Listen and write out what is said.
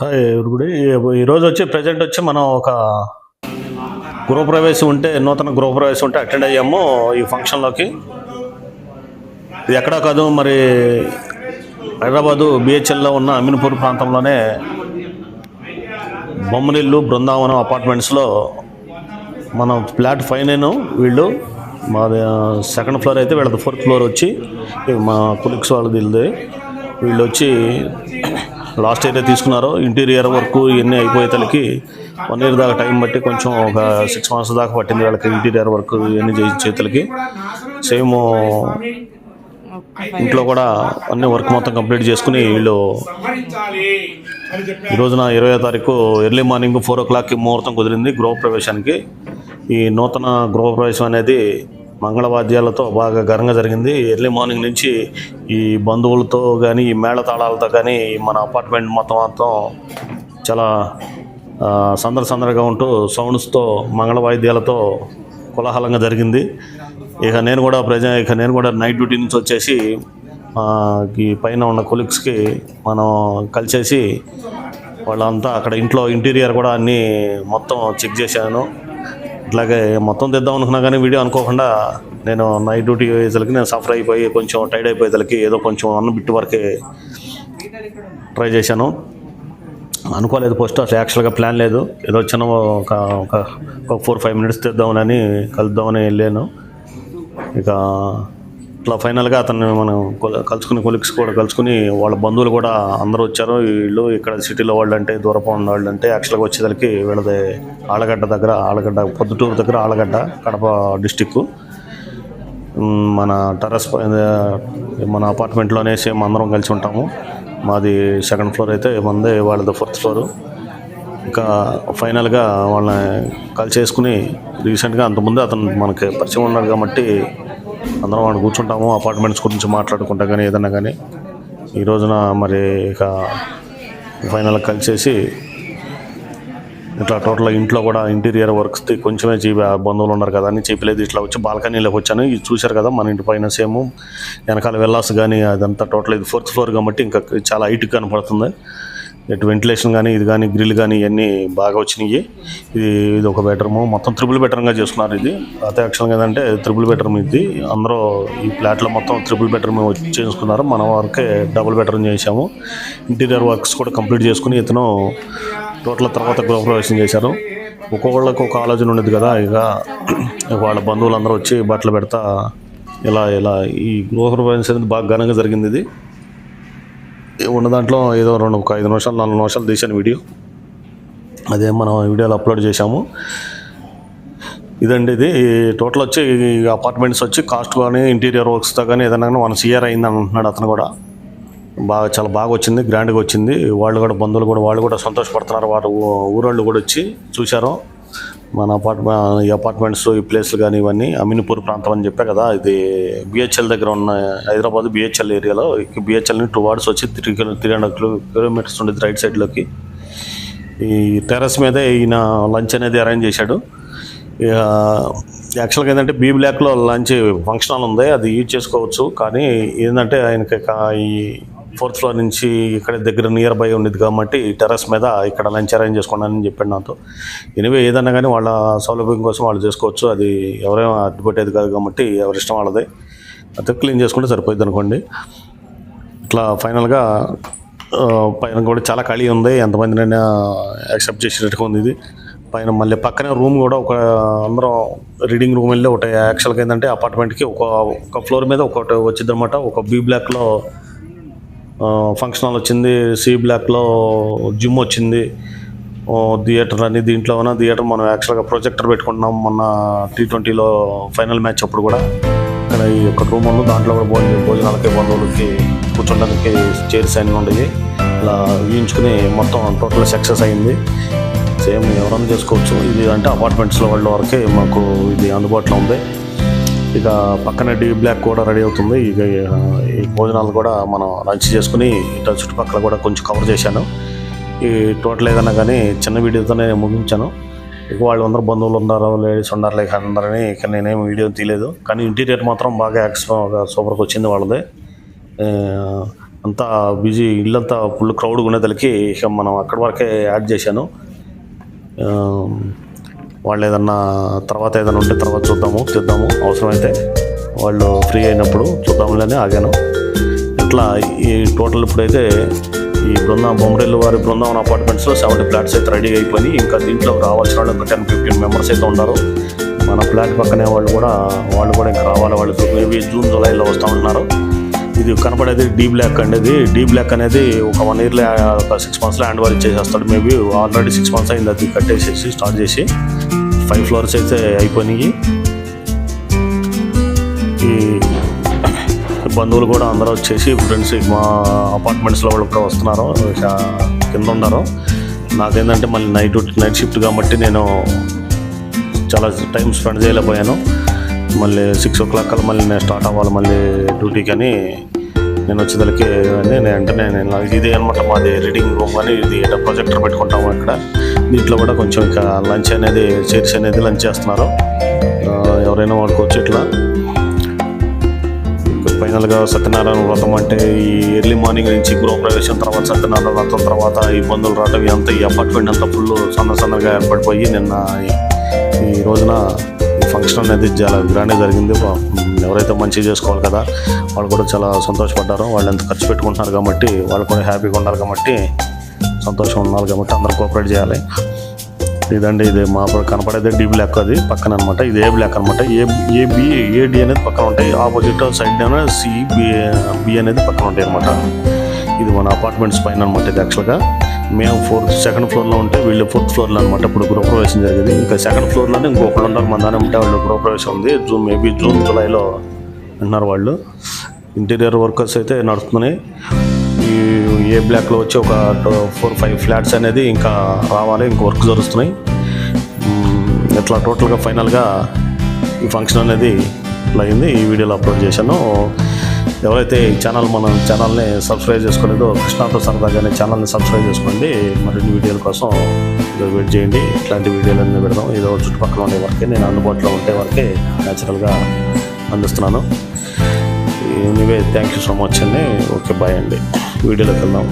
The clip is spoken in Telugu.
హాయ్ ఈరోజు వచ్చి ప్రజెంట్ వచ్చి మనం ఒక గృహప్రవేశం ఉంటే నూతన గృహప్రవేశం ఉంటే అటెండ్ అయ్యాము ఈ ఫంక్షన్లోకి ఇది ఎక్కడా కాదు మరి హైదరాబాదు బిహెచ్ఎల్లో ఉన్న అమీన్పూర్ ప్రాంతంలోనే బొమ్మనిల్లు బృందావనం అపార్ట్మెంట్స్లో మనం ఫ్లాట్ ఫైవ్ నేను వీళ్ళు. మాది సెకండ్ ఫ్లోర్ అయితే వీళ్ళది ఫోర్త్ ఫ్లోర్ వచ్చి మా కులిక్స్ వాళ్ళది. వీళ్ళు వచ్చి లాస్ట్ ఏదైతే తీసుకున్నారు ఇంటీరియర్ వర్క్ ఇవన్నీ అయిపోయేతలకి వన్ ఇయర్ దాకా టైం బట్టి కొంచెం ఒక సిక్స్ మంత్స్ దాకా పట్టింది వాళ్ళకి ఇంటీరియర్ వర్క్ ఇవన్నీ చేసి చేతులకి సేమ్ ఇంట్లో కూడా అన్ని వర్క్ మొత్తం కంప్లీట్ చేసుకుని వీళ్ళు ఈ రోజున ఇరవై తారీఖు ఎర్లీ మార్నింగ్ ఫోర్ ఓ క్లాక్కి ముహూర్తం కుదిరింది గృహప్రవేశానికి. ఈ నూతన గృహప్రవేశం అనేది మంగళవాద్యాలతో బాగా ఘనంగా జరిగింది. ఎర్లీ మార్నింగ్ నుంచి ఈ బంధువులతో కానీ ఈ మేళతాళాలతో కానీ మన అపార్ట్మెంట్ మొత్తం మొత్తం చాలా సందర సందడి సందడిగా ఉంటూ సౌండ్స్తో మంగళ వాయిద్యాలతో కోలాహలంగా జరిగింది. ఇక నేను కూడా ప్రజ ఇక నేను కూడా నైట్ డ్యూటీ నుంచి వచ్చేసి ఈ పైన ఉన్న కొలీగ్స్కి మనం కలిసేసి వాళ్ళంతా అక్కడ ఇంట్లో ఇంటీరియర్ కూడా అన్నీ మొత్తం చెక్ చేశాను. ఇట్లాగే మొత్తం తెద్దాం అనుకున్నా కానీ వీడియో అనుకోకుండా నేను నైట్ డ్యూటీ అయ్యేసరికి నేను సఫర్ అయిపోయి కొంచెం టైడ్ అయిపోయేసరికి ఏదో కొంచెం అన్న బిట్టు వరకే ట్రై చేశాను. అనుకోలేదు పోస్ట్ అసలు యాక్చువల్గా ప్లాన్ లేదు. ఏదో చిన్న ఒక ఒక ఒక ఫోర్ ఫైవ్ మినిట్స్ తెద్దామని కలుద్దామని వెళ్ళాను. ఇక ఇట్లా ఫైనల్గా అతన్ని మనం కలుసుకుని కొలిక్స్ కూడా కలుసుకుని వాళ్ళ బంధువులు కూడా అందరూ వచ్చారు. వీళ్ళు ఇక్కడ సిటీలో వాళ్ళు అంటే దూరపు ఉన్న వాళ్ళు అంటే యాక్చువల్గా వచ్చేసరికి వీళ్ళది ఆలగడ్డ దగ్గర ఆలగడ్డ పొద్దుటూరు దగ్గర ఆలగడ్డ కడప డిస్టిక్ మన టెర్రస్ మన అపార్ట్మెంట్లోనే సేమ్ అందరం కలిసి ఉంటాము. మాది సెకండ్ ఫ్లోర్ అయితే మందే వాళ్ళది ఫోర్త్ ఫ్లోరు. ఇంకా ఫైనల్గా వాళ్ళని కలిసి చేసుకుని రీసెంట్గా అంతకుముందే అతను మనకి పరిచయం ఉన్నాడు కాబట్టి అందరం వాళ్ళు కూర్చుంటాము అపార్ట్మెంట్స్ గురించి మాట్లాడుకుంటా కానీ ఏదన్నా కానీ ఈ రోజున మరి ఇక ఫైనల్ కలిసేసి ఇట్లా టోటల్ ఇంట్లో కూడా ఇంటీరియర్ వర్క్స్ కొంచెమే చీ బంధువులు ఉన్నారు కదా అని చెప్పలేదు ఇట్లా వచ్చి బాల్కనీలోకి వచ్చాను. ఇది చూశారు కదా మన ఇంటి పైన సేమ్ వెనకాల వెళ్ళాల్సి కానీ అదంతా టోటల్ ఇది ఫోర్త్ ఫ్లోర్ కాబట్టి ఇంకా చాలా హైట్ కనపడుతుంది. ఇటు వెంటిలేషన్ కానీ ఇది కానీ గ్రిల్ కానీ ఇవన్నీ బాగా వచ్చినాయి. ఇది ఇది ఒక బెడ్రూమ్. మొత్తం త్రిపుల్ బెడ్రూమ్గా చేసుకున్నారు ఇది. అదే యాక్చువల్గా ఏంటంటే త్రిబుల్ బెడ్రూమ్ ఇది. అందరూ ఈ ఫ్లాట్లో మొత్తం త్రిపుల్ బెడ్రూమ్ చేసుకున్నారు మన వరకే డబుల్ బెడ్రూమ్ చేసాము ఇంటీరియర్ వర్క్స్ కూడా కంప్లీట్ చేసుకుని ఇతను టోటల్ తర్వాత గృహప్రవేశం చేశారు. ఒక్కొక్కళ్ళకి ఒక ఆలోచన ఉండేది కదా. ఇక వాళ్ళ బంధువులందరూ వచ్చి బట్టలు పెడతా ఇలా ఇలా ఈ గృహప్రవేశం అనేది బాగా ఘనంగా జరిగింది ఇది. ఉన్న దాంట్లో ఏదో రెండు ఒక ఐదు నిమిషాలు నాలుగు నిమిషాలు తీసాను వీడియో. అదే మనం వీడియోలో అప్లోడ్ చేశాము. ఇదండి ఇది. టోటల్ వచ్చి అపార్ట్మెంట్స్ వచ్చి కాస్ట్ కానీ ఇంటీరియర్ వర్క్స్తో కానీ ఏదైనా కానీ వన్ సిఆర్ అయింది అంటున్నాడు అతను కూడా. బాగా చాలా బాగా వచ్చింది గ్రాండ్గా వచ్చింది. వాళ్ళు కూడా బంధువులు కూడా వాళ్ళు కూడా సంతోషపడుతున్నారు. వారు ఊరోళ్ళు కూడా వచ్చి చూశారు. మన అపార్ట్మెంట్ ఈ అపార్ట్మెంట్స్ ఈ ప్లేస్లు కానీ ఇవన్నీ అమీన్పూర్ ప్రాంతం అని చెప్పా కదా. ఇది బిహెచ్ఎల్ దగ్గర ఉన్న హైదరాబాద్ బిహెచ్ఎల్ ఏరియాలో బిహెచ్ఎల్ని టూ వార్డ్స్ వచ్చి three kilo three hundred kilo kilometres ఉండేది రైట్ సైడ్లోకి ఈ టెర్రస్ మీదే ఈయన లంచ్ అనేది అరేంజ్ చేశాడు. ఇక యాక్చువల్గా ఏంటంటే బీ బ్లాక్లో లంచ్ ఫంక్షన్ హాల్ ఉంది అది యూజ్ చేసుకోవచ్చు. కానీ ఏంటంటే ఆయనకి కా- ఈ ఫోర్త్ ఫ్లోర్ నుంచి ఇక్కడ దగ్గర నియర్ బై ఉండేది కాబట్టి టెర్రస్ మీద ఇక్కడ లంచ్ అరేంజ్ చేసుకున్నానని అని చెప్పాడు నాతో. ఎనివే ఏదన్నా కానీ వాళ్ళ సౌలభ్యం కోసం వాళ్ళు చేసుకోవచ్చు. అది ఎవరేమో అడ్డుపట్టేది కాదు కాబట్టి ఎవరి ఇష్టం వాళ్ళది. అది క్లీన్ చేసుకుంటే సరిపోయింది అనుకోండి. ఇట్లా ఫైనల్గా పైన కూడా చాలా ఖాళీ ఉంది. ఎంతమందినైనా యాక్సెప్ట్ చేసేటట్టుగా ఉంది ఇది. పైన మళ్ళీ పక్కనే రూమ్ కూడా ఒక అందరం రీడింగ్ రూమ్ వెళ్ళి ఒకటి యాక్చువల్గా ఏంటంటే అపార్ట్మెంట్కి ఒక ఒక ఫ్లోర్ మీద ఒకటి వచ్చిందనమాట ఒక బీ బ్లాక్లో ఫంక్షన్ హాల్ వచ్చింది సి బ్లాక్లో జిమ్ వచ్చింది. థియేటర్ అని దీంట్లో ఉన్న థియేటర్ మనం యాక్చువల్గా ప్రొజెక్టర్ పెట్టుకుంటున్నాం మొన్న టీ ట్వంటీలో ఫైనల్ మ్యాచ్ అప్పుడు కూడా. ఇక్కడ ఈ యొక్క రూమ్ ఉంది దాంట్లో కూడా భోజనం భోజనాలకి బంధువులకి కూర్చోడానికి చైర్స్ అన్నీ ఉండేవి. ఇలా ఊహించుకుని మొత్తం టోటల్ సక్సెస్ అయింది. సేమ్ ఎవరైనా చేసుకోవచ్చు. ఇది అంటే అపార్ట్మెంట్స్లో వాళ్ళ వరకే మాకు ఇది అందుబాటులో ఉంది. ఇక పక్కన డీ బ్లాక్ కూడా రెడీ అవుతుంది. ఇక ఈ భోజనాలు కూడా మనం లంచ్ చేసుకుని ఇట్లా చుట్టుపక్కల కూడా కొంచెం కవర్ చేశాను. ఈ టోటల్ ఏదన్నా కానీ చిన్న వీడియోతోనే ముగించాను. ఇక వాళ్ళు అందరూ బంధువులు ఉన్నారు లేడీస్ ఉన్నారు లేక అందరని ఇక నేనేం వీడియో తీయలేదు. కానీ ఇంటీరియర్ మాత్రం బాగా యాక్స్ సూపర్గా వచ్చింది వాళ్ళది. అంతా బిజీ ఇల్లంతా ఫుల్ క్రౌడ్ ఉండేదలకి ఇక మనం అక్కడి వరకే యాడ్ చేశాను. వాళ్ళు ఏదన్నా తర్వాత ఏదైనా ఉంటే తర్వాత చూద్దాము చూద్దాము. అవసరమైతే వాళ్ళు ఫ్రీ అయినప్పుడు చూద్దాములని ఆగాను. ఇట్లా ఈ టోటల్ ఇప్పుడైతే ఈ బృందా బొమ్మరెల్లు వారి బృందావన్ అపార్ట్మెంట్స్లో సెవెంటీ ఫ్లాట్స్ అయితే రెడీ అయిపోయి ఇంకా దీంట్లో రావాల్సిన వాళ్ళు ఒక టెన్ ఫిఫ్టీన్ మెంబర్స్ అయితే ఉన్నారు. మన ఫ్లాట్ పక్కనే వాళ్ళు కూడా వాళ్ళు కూడా ఇంకా రావాలి. వాళ్ళు మేబీ జూన్ జూలైలో వస్తూ ఉంటున్నారు ఇది కనపడేది డీ బ్లాక్ అనేది డీ బ్లాక్ అనేది ఒక వన్ ఇయర్లో ఒక సిక్స్ మంత్స్లో హ్యాండ్ ఓవర్ ఇచ్చేసేస్తాడు. మేబీ ఆల్రెడీ సిక్స్ మంత్స్ అయింది అది కట్టేసేసి స్టార్ట్ చేసి. ఫైవ్ ఫ్లోర్స్ అయితే అయిపోయినాయి. ఈ బంధువులు కూడా అందరూ వచ్చేసి ఫ్రెండ్స్ మా అపార్ట్మెంట్స్లో వాళ్ళు కూడా వస్తున్నారు. కింద ఉన్నారు. నాకేంటంటే మళ్ళీ నైట్ నైట్ షిఫ్ట్ కాబట్టి నేను చాలా టైం స్పెండ్ చేయలేకపోయాను. మళ్ళీ సిక్స్ ఓ క్లాక్ కల్లా మళ్ళీ నేను స్టార్ట్ అవ్వాలి మళ్ళీ డ్యూటీకి అని నేను వచ్చేదలకి నేను వెంటనే నేను నాకు ఇదే అనమాట మాది రీడింగ్ రూమ్ అని ఇది ప్రొజెక్టర్ పెట్టుకుంటాము ఇక్కడ దీంట్లో కూడా కొంచెం ఇక లంచ్ అనేది చైర్స్ అనేది లంచ్ చేస్తున్నారు. ఎవరైనా వాడుకోవచ్చు ఇట్లా. ఫైనల్గా సత్యనారాయణ వ్రతం అంటే ఈ ఎర్లీ మార్నింగ్ నుంచి గృహప్రవేశం తర్వాత సత్యనారాయణ వ్రతం తర్వాత ఇబ్బందులు రావటం ఇదంతా ఈ అపార్ట్మెంట్ అంతా ఫుల్ సన్న సన్నగా ఏర్పడిపోయి నిన్న ఈ- రోజున ఈ ఫంక్షన్ అనేది చాలా గ్రాండ్గా జరిగింది. ఎవరైతే మంచిగా చేసుకోవాలి కదా వాళ్ళు కూడా చాలా సంతోషపడ్డారు. వాళ్ళు ఎంత ఖర్చు పెట్టుకుంటున్నారు కాబట్టి వాళ్ళు కూడా హ్యాపీగా ఉన్నారు కాబట్టి సంతోషం ఉన్నారు కాబట్టి అందరూ కోఆపరేట్ చేయాలి. ఇదండి ఇది మా కనపడేది డి బ్లాక్ అది పక్కన అనమాట ఇది ఏ బ్లాక్ అనమాట ఏ ఏ బి ఏ డి అనేది పక్కన ఉంటాయి. Opposite side C B B అనేది పక్కన ఉంటాయి అనమాట ఇది మన అపార్ట్మెంట్స్ పైన అనమాట ఇది యాక్చువల్గా మేము ఫోర్త్ సెకండ్ ఫ్లోర్లో ఉంటే వీళ్ళు ఫోర్త్ ఫ్లోర్లో అనమాట ఇప్పుడు గృహప్రవేశం జరిగింది. ఇంకా సెకండ్ ఫ్లోర్లోనే ఇంకొకళ్ళు ఉన్నారు. మన దాని ఉంటే వాళ్ళు గృహప్రవేశం ఉంది. జూన్ మేబీ జూన్ జూలైలో అంటున్నారు వాళ్ళు. ఇంటీరియర్ వర్కర్స్ అయితే నడుస్తున్నాయి. ఈ ఏ బ్లాక్లో వచ్చి ఒక ఫోర్ ఫైవ్ ఫ్లాట్స్ అనేది ఇంకా రావాలి ఇంకా వర్క్ జరుగుతున్నాయి. ఇట్లా టోటల్గా ఫైనల్గా ఈ ఫంక్షన్ అనేది అయింది. ఈ వీడియోలో అప్లోడ్ చేశాను. ఎవరైతే ఈ ఛానల్ మన ఛానల్ని సబ్స్క్రైబ్ చేసుకోలేదో కృష్ణాతో సరదాగానే ఛానల్ని సబ్స్క్రైబ్ చేసుకోండి. మరిన్ని వీడియోల కోసం వెయిట్ చేయండి. ఇట్లాంటి వీడియోలు అన్నీ పెడదాం ఏదో చుట్టుపక్కల ఉండే వరకే నేను అందుబాటులో ఉండే వరకే న్యాచురల్గా అందిస్తున్నాను. Anyway thank you so much అండి. ఓకే బాయ్ అండి. വീഡിയോയിലെത്തണം